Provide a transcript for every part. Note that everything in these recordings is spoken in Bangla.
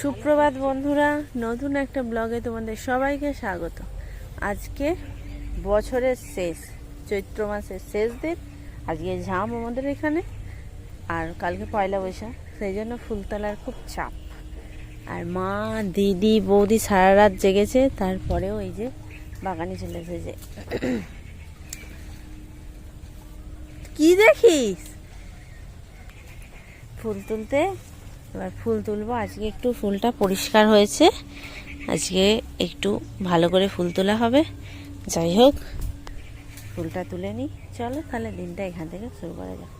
সুপ্রভাত বন্ধুরা, নতুন একটা ব্লগে তোমাদের সবাইকে স্বাগত। আজকে বছরের শেষ, চৈত্র মাসের শেষ দিন। আজকে ঝাম আমাদের এখানে, আর কালকে পয়লা বৈশাখ, সেই জন্য ফুলতলার খুব চাপ। আর মা, দিদি, বৌদি সারা রাত জেগেছে, তারপরেও এই যে বাগানে চলে এসেছে। কি দেখিস? ফুল তুলতে এবার ফুল তুলবো। আজকে একটু ফুলটা পরিষ্কার হয়েছে। আজকে একটু ভালো করে ফুল তোলা হবে। যাই হোক, ফুলটা তুলে নিই। চলো তাহলে দিনটা এখান থেকে শুরু করা যাক।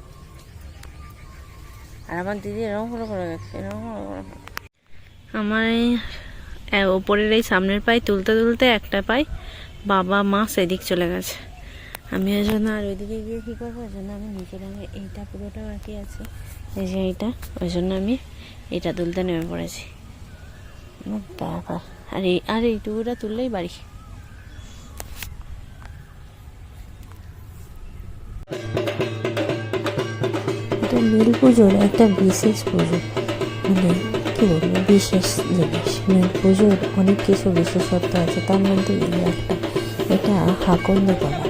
আর আমার দিদি এরকম করে করে গেছে এরকম আমার এই ওপরের এই সামনের পায়ে তুলতে তুলতে একটা পাই বাবা মা সেদিক চলে গেছে। আমি ওই জন্য আর ওইদিকে গিয়ে কী করব? ওই জন্য আমি নিচে আমি এইটা পুরোটা বাকি আছে। এই যে এইটা, ওই জন্য আমি এটা তুলতে নেমে পড়েছি। আর এই আর এইটুকুটা তুললেই বাড়ি। এটা নীল পুজোর, একটা বিশেষ পুজো। মানে কী বলব, বিশেষ জিনিস। নীল পুজোর অনেক কিছু বিশেষত্ব আছে, তার মধ্যে এই একটা। এটা হাকন্দ করা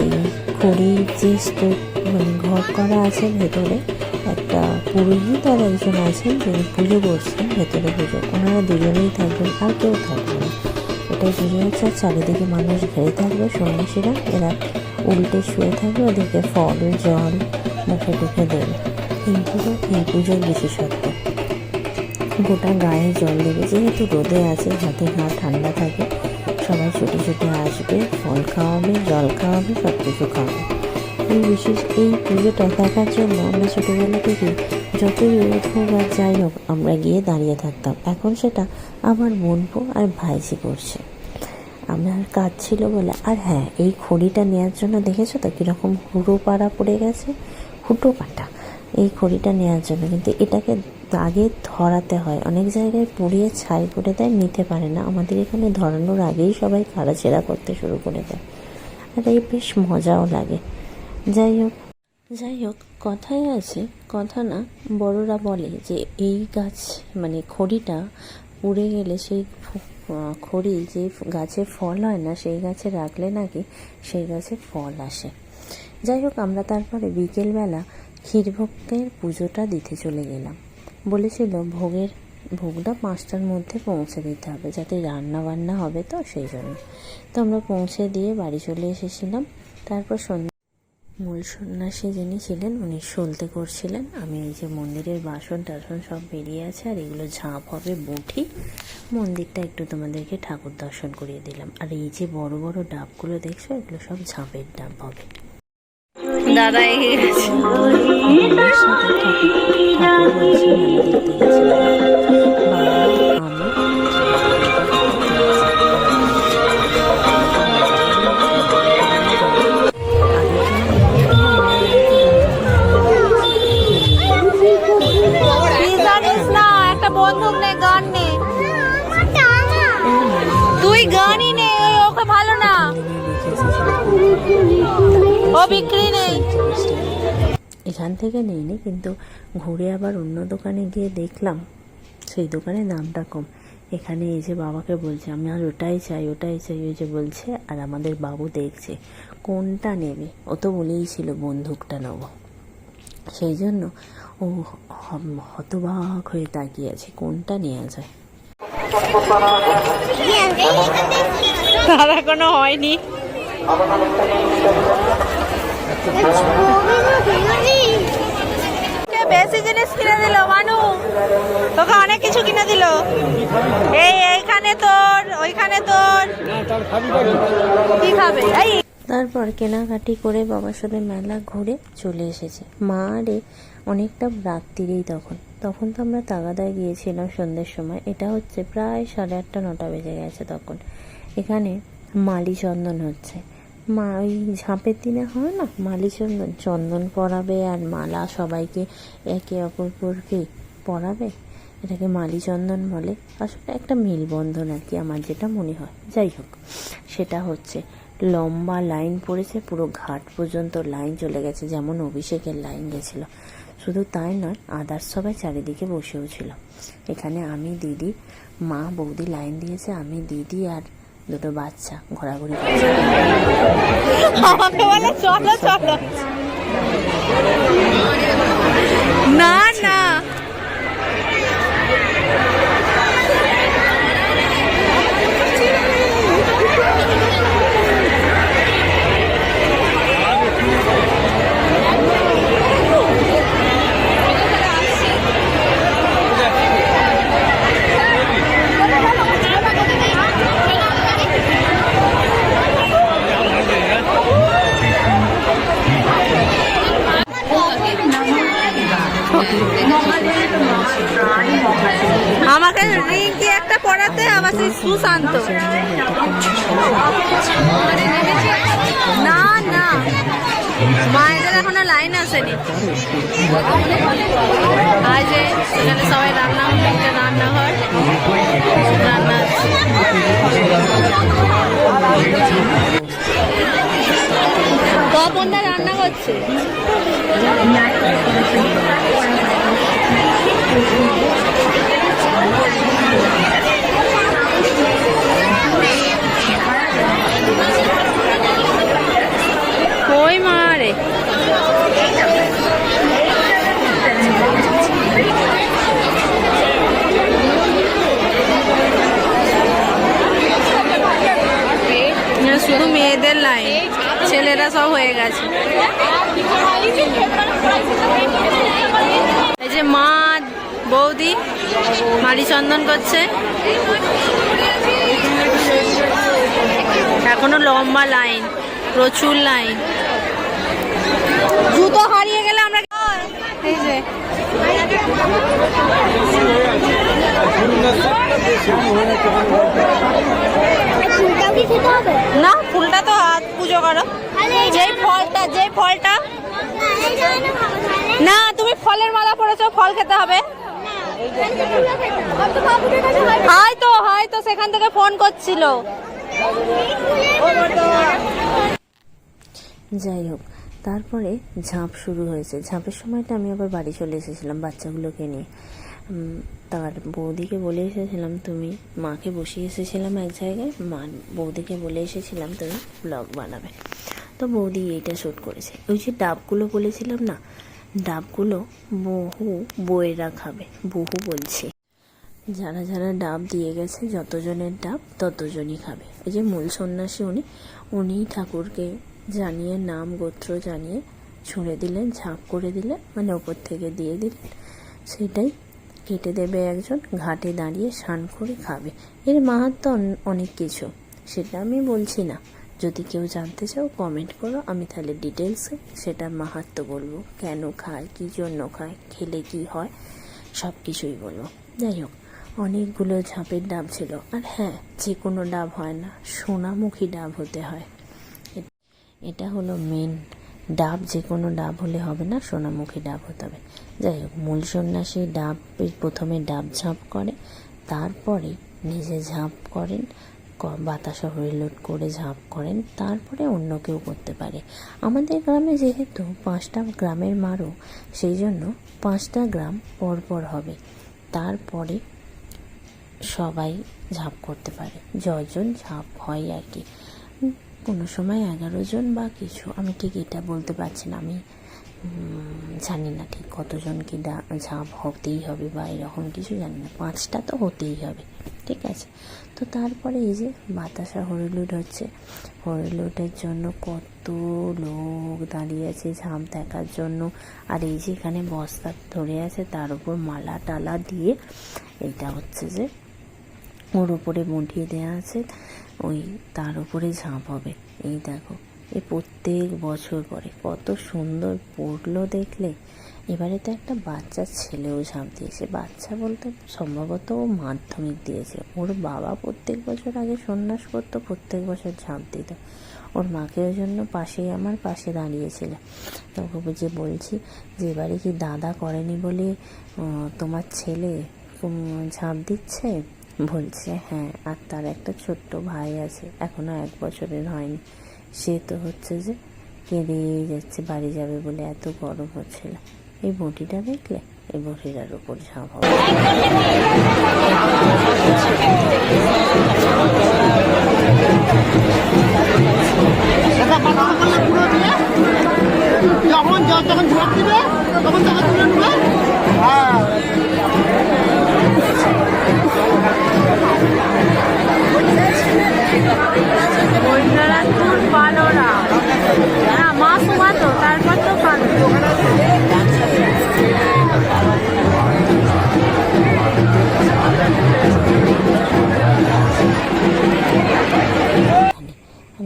এই খড়ির যে স্তূপ মানে ঘর করা আছে ভেতরে একটা পুরোহিত আর একজন আছেন যিনি পুজো করছেন, ভেতরে পুজো। ওনারা দুজনেই থাকবেন আর কেউ থাকবে না। এটাই পুজো হচ্ছে চারিদিকে মানুষ ঘিরে থাকবে, সন্ন্যাসীরা। এরা উল্টে শুয়ে থাকবে, ওদেরকে ফল, জল, মুখে টুখে দেবে। এই পুজো, এই পুজোর বিশেষত্ব। গোটা গায়ে জল দেবে। যেহেতু রোদে আছে, হাতে গা ঠান্ডা থাকে, সবাই ছুটে ছুটে আসবে, ফল খাওয়াবে, জল খাওয়াবে সব কিছু খাওয়াবে। বিশেষ এই পুজোটা দেখার জন্য আমরা ছোটোবেলা থেকে যতই রোদ হোক আর যাই হোক, আমরা গিয়ে দাঁড়িয়ে থাকতাম। এখন সেটা আমার বোনপো আর ভাইসি করছে। আমার কাজ ছিল বলে, আর হ্যাঁ এই খড়িটা নেওয়ার জন্য দেখেছ তো কীরকম হুড়ো পাড়া পড়ে গেছে? হুটো পাটা এই খড়িটা নেওয়ার জন্য। কিন্তু এটাকে আগে ধরাতে হয়। অনেক জায়গায় পুড়িয়ে ছাই করে দেয়, নিতে পারে না। আমাদের এখানে ধরানোর আগেই সবাই কাড়াছেড়া করতে শুরু করে দেয়। আর এই বেশ মজাও লাগে। যাই হোক যাই হোক কথায় আছে, কথা না, বড়রা বলে যে এই গাছ মানে খড়িটা পুড়ে গেলে সেই খড়ি যে গাছে ফল হয় না, সেই গাছে রাখলে নাকি সেই গাছে ফল আসে। যাই হোক আমরা তারপরে বিকেলবেলা ক্ষীরভোগের পুজোটা দিতে চলে গেলাম। বলেছিল, ভোগের, ভোগটা পাঁচটার মধ্যে পৌঁছে দিতে হবে, যাতে রান্না বান্না হবে তো সেই জন্য। তো আমরা পৌঁছে দিয়ে বাড়ি চলে এসেছিলাম। তারপর সন্ধ্যা মূল সন্ন্যাসী যিনি ছিলেন উনি সলতে করছিলেন। আমি এই যে মন্দিরের বাসন টাসন সব বেরিয়ে আছে আর এগুলো ঝাঁপ হবে বুঠি মন্দিরটা একটু তোমাদেরকে ঠাকুর দর্শন করিয়ে দিলাম। আর এই যে বড় বড় ডাবগুলো দেখছ এগুলো সব ঝাঁপের ডাব হবে। দাদা ঠাকুর এখান থেকে নিইনি কিন্তু ঘুরে আবার অন্য দোকানে গিয়ে দেখলাম সেই দোকানে দামটা কম। এখানে এই যে বাবাকে বলছে আমি আর ওটাই চাই ওটাই চাই। ওই যে বলছে আর আমাদের বাবু দেখছে কোনটা নেবে? ও তো বলেই ছিল বন্দুকটা নেব। সেই জন্য ও হতবাক হয়ে তাকিয়ে আছে কোনটা নেওয়া যায়? তার এখনও হয়নি। বেশি জিনিস কিনে দিল, মানু। তোকে অনেক কিছু কিনে দিল। এই, এইখানে তোর, ওইখানে তোর। কি খাবে? এই। তারপর কেনাকাটি করে বাবার সাথে মেলা ঘুরে চলে এসেছে। মা আরে অনেকটা রাত্রিরেই তখন। তখন তো আমরা তাগাদায় গিয়েছিলাম সন্ধ্যের সময়। এটা হচ্ছে প্রায় সাড়ে আটটা, নটা বেজে গেছে তখন। এখানে মালি চন্দন হচ্ছে। মা ওই ঝাঁপের দিনে হয় না? মালি চন্দন চন্দন পরাবে আর মালা সবাইকে একে অপরকে পরাবে? এটাকে মালি চন্দন বলে। আসলে একটা মেলবন্ধন আর কি আমার যেটা মনে হয়। যাই হোক, সেটা হচ্ছে লম্বা লাইন পড়েছে, পুরো ঘাট পর্যন্ত লাইন চলে গেছে, যেমন অভিষেকের লাইন গেছিল। শুধু তাই নয় আদার্স সবাই চারিদিকে বসেও ছিল। এখানে আমি, দিদি, মা, বৌদি লাইন দিয়েছে, আমি, দিদি আর দুটো বাচ্চা ঘোরাঘুরি চলো চলো। না না আজ যে এখানে সবাই রান্না একটা রান্নাঘর রান্না। তপনদা রান্না করছে কই মারে শুধু মেয়েদের লাইন ছেলেরা সব হয়ে গেছে। এই যে মা, বৌদি মারি চন্দন করছে। এখনও লম্বা লাইন প্রচুর লাইন জুতো হারিয়ে গেলে আমরা এই যে। না পুজো করো? যেই ফলটা যেই ফলটা? না, তুমি ফলের মালা পরেছো, ফল খেতে হবে। ফুলও খেতে হবে আর তো বাবুদের কাছে হয় তো, সেখান থেকে ফোন করছিল। যাই হোক, তারপরে ঝাঁপ শুরু হয়েছে। ঝাঁপের সময়টা আমি আবার বাড়ি চলে এসেছিলাম বাচ্চাগুলোকে নিয়ে। তার বৌদিকে বলে এসেছিলাম তুমি, মাকে বসিয়ে এসেছিলাম এক জায়গায়, মা বৌদিকে বলে এসেছিলাম তুমি ব্লগ বানাবে। তো বৌদি এইটা শ্যুট করেছে। ওই যে ডাবগুলো বলেছিলাম না, ডাবগুলো বহু বইয়েরা খাবে, বহু বলছি। যারা যারা ডাব দিয়ে গেছে, যতজনের ডাব ততজনই খাবে। ওই যে মূল সন্ন্যাসী উনি, উনিই ঠাকুরকে জানিয়ে, নাম গোত্র জানিয়ে ছুঁড়ে দিলেন, ঝাঁপ করে দিলে মানে ওপর থেকে দিয়ে দিলেন। সেটাই কেটে দেবে একজন, ঘাটে দাঁড়িয়ে স্নান করে খাবে। এর মাহাত্ম অনেক কিছু। সেটা আমি বলছি না। যদি কেউ জানতে চাও কমেন্ট করো। আমি তাহলে ডিটেলসে সেটার মাহাত্ম বলব। কেন খায়, কী জন্য খায়, খেলে কি হয় সব কিছুই বলব। যাই হোক, অনেকগুলো ঝাঁপের ডাব ছিল। আর হ্যাঁ যে কোনো ডাব হয় না, সোনামুখী ডাব হতে হয়। এটা হলো মেন ডাব, যে কোনো ডাব হলে হবে না সোনামুখী ডাব হতে হবে। যাই হোক, মূল সন্ন্যাসী ডাব প্রথমে ডাব ঝাঁপ করে, তারপরে নিজে ঝাঁপ করেন বাতাসা হরিলুট করে ঝাঁপ করেন, তারপরে অন্য কেউ করতে পারে। আমাদের গ্রামে যেহেতু পাঁচটা গ্রামের মারও সেই জন্য পাঁচটা গ্রাম পরপর হবে। তারপরে সবাই ঝাঁপ করতে পারে। যজন ঝাঁপ হয় আর কি। কোনো সময় এগারো জন বা কিছু, আমি ঠিক এটা বলতে পারছি না, আমি জানি না ঠিক কতজন কি ডা- ঝাঁপ হতেই হবে বা এরকম কিছু জানি না, পাঁচটা তো হতেই হবে, ঠিক আছে? তো তারপরে এই যে বাতাসা হরিলুট হচ্ছে হরিলুটের জন্য কত লোক দাঁড়িয়ে আছে, ঝাঁপ দেখার জন্য, আর এই যে এখানে বস্তা ধরে আছে, তার উপর মালা টালা দিয়ে, এটা হচ্ছে যে ওর উপরে মুঠিয়ে দেওয়া আছে, ওই তার উপরে ঝাঁপ হবে। এই দেখো এই প্রত্যেক বছর পরে। কত সুন্দর পড়ল দেখলে। এবারে তো একটা বাচ্চা ছেলেও ঝাঁপ দিয়েছে। বাচ্চা বলতে সম্ভবত ও মাধ্যমিক দিয়েছে। ওর বাবা প্রত্যেক বছর আগে সন্ন্যাস করতো, প্রত্যেক বছর ঝাঁপ দিত। ওর মাকে ওই জন্য পাশেই আমার পাশে দাঁড়িয়েছিল। তখন যে বলছি যে, এবারে কি দাদা করেনি বলে তোমার ছেলে ঝাঁপ দিচ্ছে? বলছে হ্যাঁ আর তার একটা ছোট্ট ভাই আছে, এখনও এক বছরের হয়নি। সে তো হচ্ছে যে কেঁদেই যাচ্ছে, বাড়ি যাবে বলে এত গরম হচ্ছিল এই বটিটা দেখলে? এই বটিটার উপর ঝাঁপ হবে। যখন যখন দিবে, তখন তাকে তুলে নেবে। হ্যাঁ। পালোরা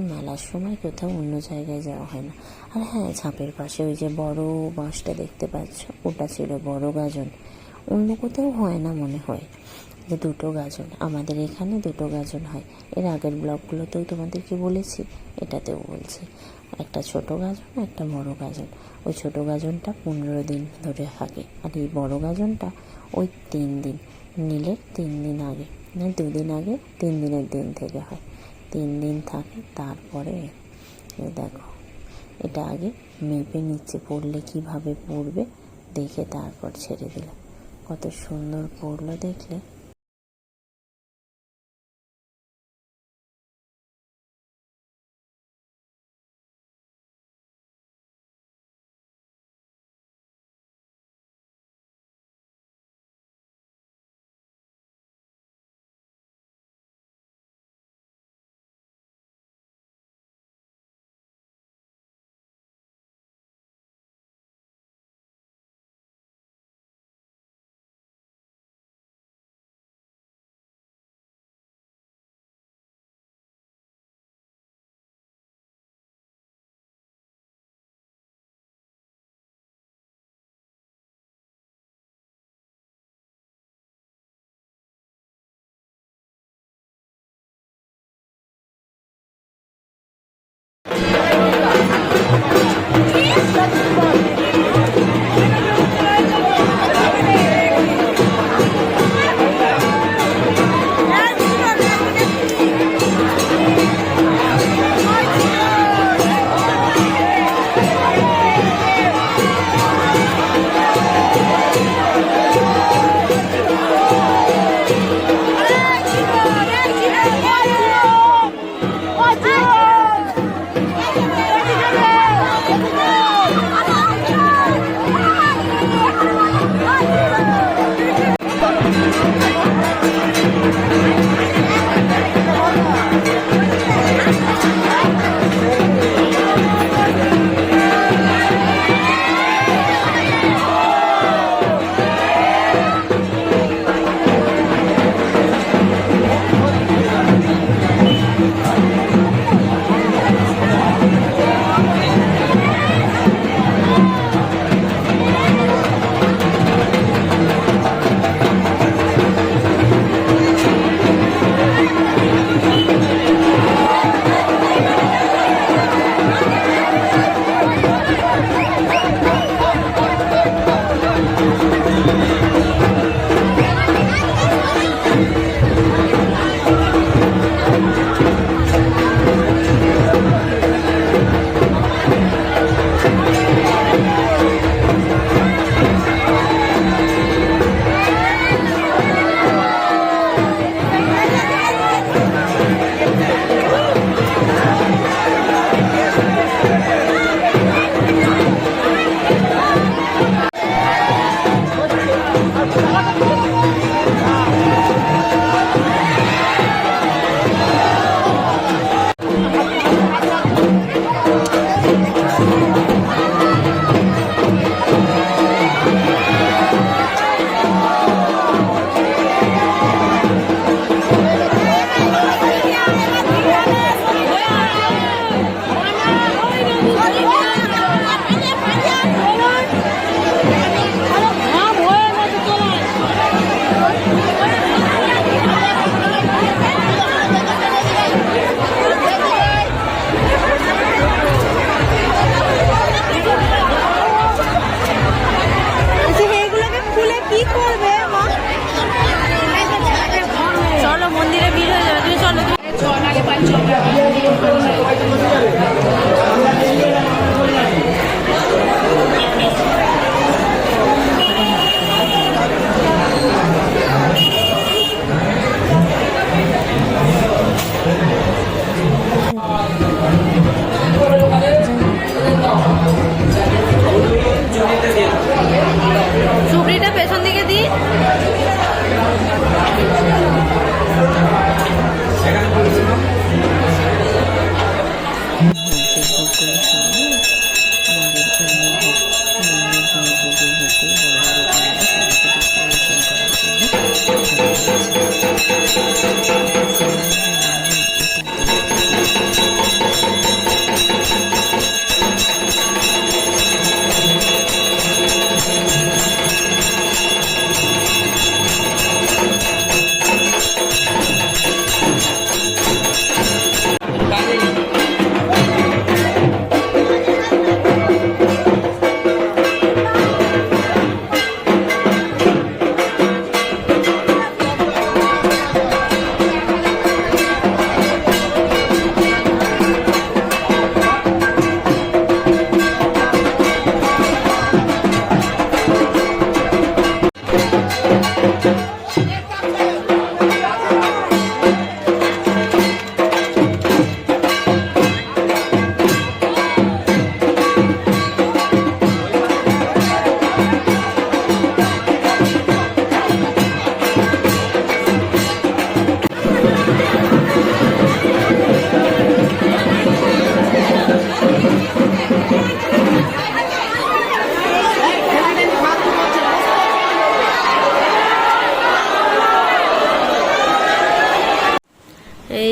মেলার সময় কোথাও অন্য জায়গায় যাওয়া হয় না। আর হ্যাঁ ঝাঁপের পাশে ওই যে বড় বাঁশটা দেখতে পাচ্ছ, ওটা ছিল বড় গাজন। অন্য কোথাও হয় না মনে হয়। যে দুটো গাজন, আমাদের এখানে দুটো গাজন হয়। এর আগের ব্লগগুলোতেও তোমাদেরকে বলেছি, এটাতেও বলছি। একটা ছোট গাজন, একটা বড় গাজন। ওই ছোট গাজনটা পনেরো দিন ধরে থাকে। আর এই বড় গাজনটা ওই তিন দিন নীলের তিন দিন আগে মানে দুদিন আগে, তিন দিনের দিন থেকে হয়। তিন দিন থাকে, তারপরে দেখো, এটা আগে মেপে নিচ্ছে পড়লে কীভাবে পড়বে, দেখে তারপর ছেড়ে দিলাম। কত সুন্দর পড়ল দেখলে।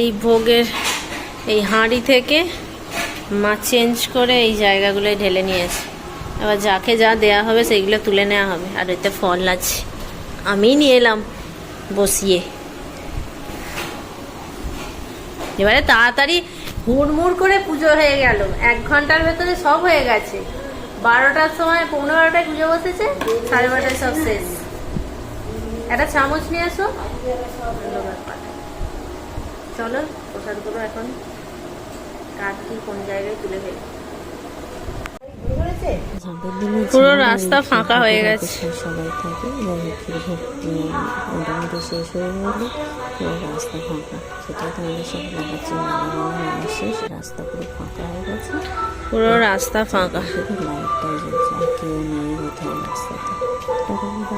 এই ভোগের এই হাঁড়ি থেকে মা চেঞ্জ করে এই জায়গাগুলোয় ঢেলে নিয়েছে। এবার যাকে যা দেয়া হবে সেইগুলো তুলে নেওয়া হবে। আর এতে ফল আছে। আমি নিয়ে এলাম বসিয়ে। এবারে তাড়াতাড়ি হুড়মুড় করে পুজো হয়ে গেল। এক ঘণ্টার ভেতরে সব হয়ে গেছে। বারোটার সময় পনেরো বারোটায় পুজো বসেছে। সাড়ে বারোটায় সব শেষ। একটা চামচ নিয়ে আসো চলো প্রসাদগুলো এখন কার কি কোন জায়গায় তুলে ফেলি। পুরো রাস্তা ফাঁকা হয়ে গেছে। সবাই থাকে মোটামুটি শেষ হয়ে গেলে পুরো রাস্তা ফাঁকা। সেটাই তোমাদের সাথে দেখাচ্ছি শেষ রাস্তা পুরো ফাঁকা হয়ে গেছে পুরো রাস্তা ফাঁকা শুধু লাইটটাই জ্বলছে আর কেউ নেই কোথাও রাস্তাতে।